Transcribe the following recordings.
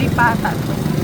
lipatan. Kaya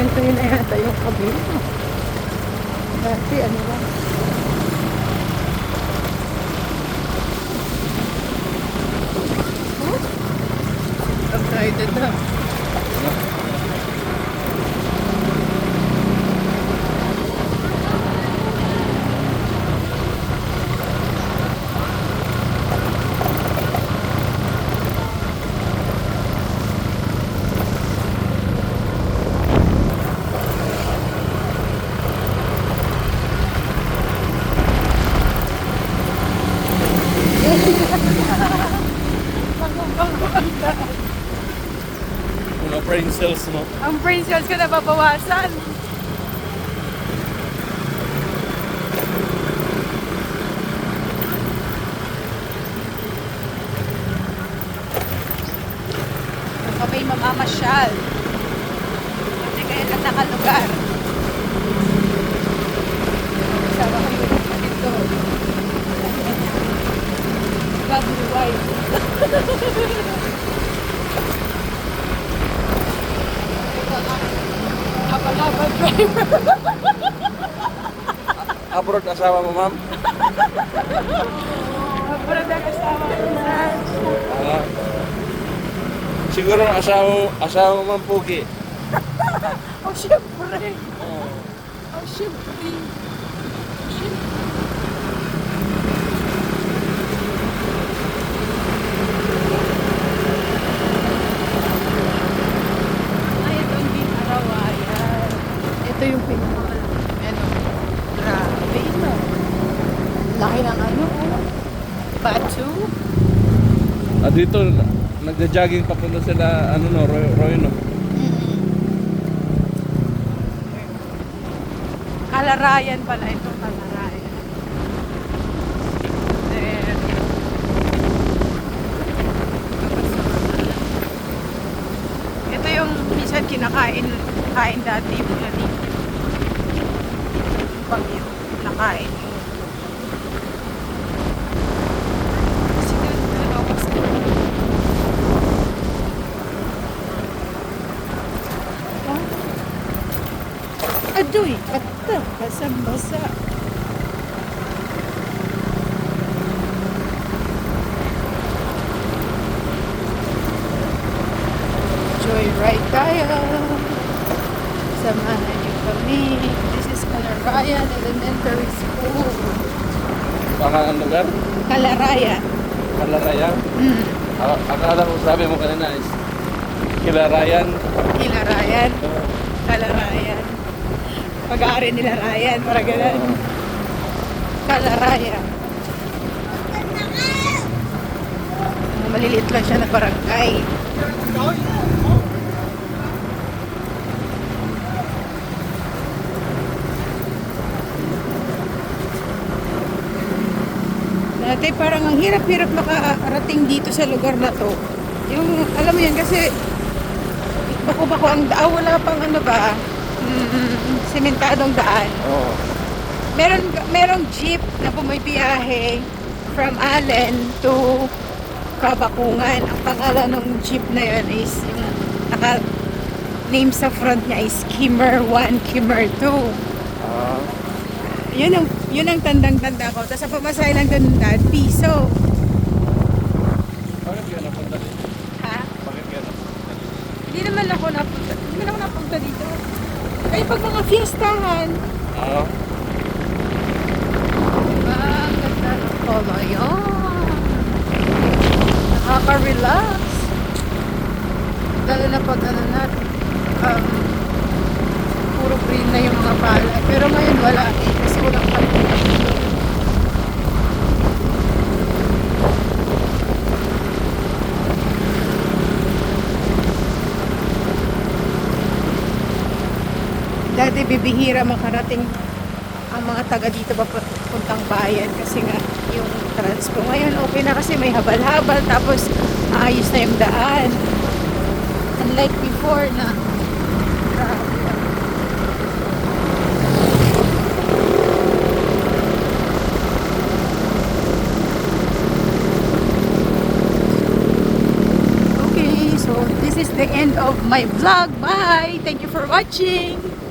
pagsisimento yun na yata yung kabila. Dati ano lang. Excited na. Mga brain cells, no? Ang brain cells ko nababawasan. Kami mamamasyal. Hindi kayo na nakalugar. Abroad asawa mo, ma'am? Abang na kasama ko na. Ah. siguro ang asawa, asawa mo, ma'am, Pugi. Oh, syempre. Oh, syempre. Ay, tayo ng ano, Batu. Ah, dito, nagja-jogging papunta sila, ano no, Roy, Roy no? Mm-hmm. Kalarayan pala ito, Kalarayan. There. Ito yung minsan kinakain, kain dati, mula dito. Pag yun, nakain. Basang-basa. Joyride tayo. Samahan niyo kami. This is Calarayan Elementary School. Pangalan ng lugar? Calarayan. Kalarayan. Mm. Ah, Akala ko sabi mo kanina is Kilarayan. Kilarayan. Calarayan. Pag-aari nila Ryan. Para ganun. Calarayan. Maliliit lang siya na barangay. Dati parang ang hirap-hirap makarating dito sa lugar na to. Yung, alam mo yan, kasi bako-bako ang daan, wala pang ano ba, mm, sementadong daan. Oo. Meron, merong jeep na bumibiyahe from Allen to Kabakungan. Ang pangalan ng jeep na yun is yung naka name sa front niya is Kimmer 1, Kimmer 2. Ah. Yun ang, yun ang tandang-tanda ko. Tapos ang pamasahe lang doon dad, piso. Bakit kaya napunta dito? Ha? Bakit kaya napunta dito? Hindi naman ako napunta. Hindi naman ako napunta dito. Ay, pag mga fiestahan. Ah. Diba? Ang ganda ng polo yun. Nakaka-relax. Lalo na pag ano na, um, puro green na yung mga pala. Pero ngayon wala eh, kasi walang pala. Dati bibihira makarating ang mga taga dito papuntang bayan kasi nga yung transpo. Ngayon okay na kasi may habal-habal tapos ayos na yung daan. Unlike before na okay so this is the end of my vlog. Bye! Thank you for watching